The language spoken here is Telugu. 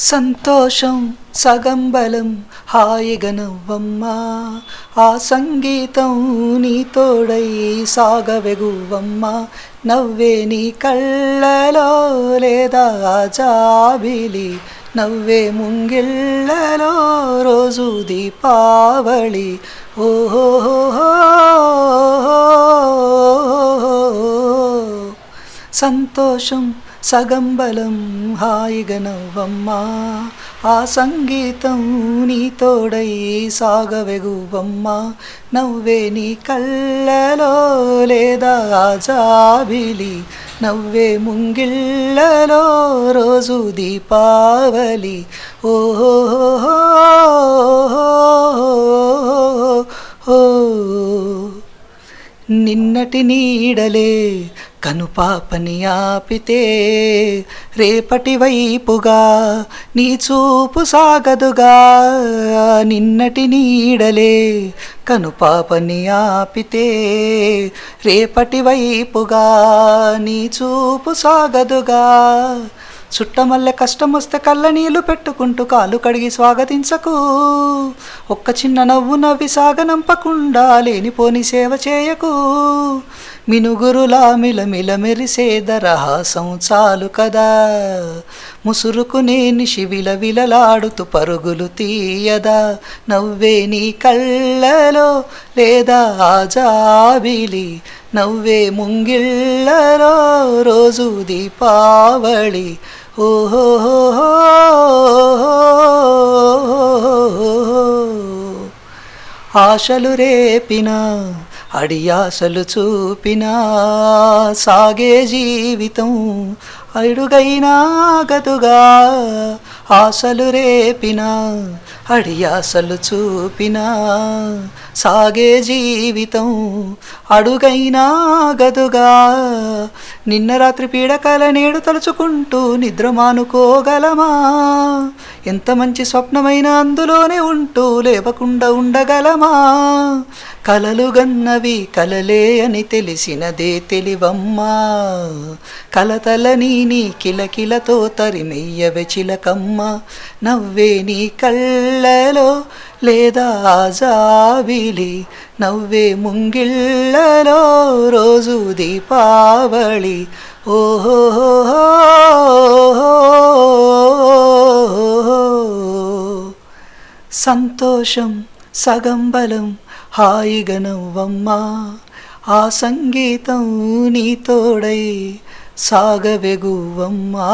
సంతోషం సగం బలం హాయిగా నవ్వమ్మా ఆ సంగీతం నీ తోడై సాగవెగువమ్మా. నవ్వే నీ కళ్ళలో లేదా జాబిలి. నవ్వే ముంగిళ్ళలో రోజు దీపావళి. ఓహో సంతోషం సగంబలం హాయిగ నవ్వమ్మా ఆ సంగీతం నీ తోడై సాగవెగువమ్మా. నవ్వే నీ కళ్ళలో లేదా జాబిలి నవ్వే ముంగిళ్ళలో రోజు దీపావళి. ఓహో. నిన్నటి నీడలే కనుపాపని ఆపితే రేపటి వైపుగా నీ చూపు సాగదుగా నిన్నటి నీడలే. కనుపాపని ఆపితే రేపటి వైపుగా నీ చూపు సాగదుగా. చుట్టమల్లె కష్టం వస్తే కళ్ళ నీళ్ళు పెట్టుకుంటూ కాలు కడిగి స్వాగతించకు. ఒక్క చిన్న నవ్వు నవ్వి సాగనంపకుండా లేనిపోని సేవ చేయకు. మినుగురులా మిలమిల మెరిసే చాలు కదా. ముసురుకునేని శివిల విలలాడుతూ పరుగులు తీయదా. నవ్వే నీ కళ్ళలో లేదా జాబిలి. నవ్వే ముంగిళ్ళలో రోజు దీపావళి. ఓహో ఆశలు రేపినా అడియాసలు చూపినా సాగే జీవితం అడుగైనా గదుగా ఆశలు రేపినా అడియాసలు చూపినా సాగే జీవితం అడుగైనా గదుగా. నిన్న రాత్రి పీడకల నేడు తలుచుకుంటూ నిద్ర మానుకోగలమా? ఎంత మంచి స్వప్నమైన అందులోనే ఉంటూ లేవకుండా ఉండగలమా? కలలు గన్నవి కలలే అని తెలిసినదే తెలివమ్మా. కలతలని నీ కిలకిలతో తరిమెయ్యవె చిలకమ్మ. నవ్వే నీ కళ్ళలో లేదా జాబిలి నవ్వే ముంగిళ్ళలో రోజు దీపావళి ఓహో సంతోషం సగం బలం హాయిగా నవ్వమ్మా ఆ సంగీతం నీ తోడై సాగవెగువమ్మా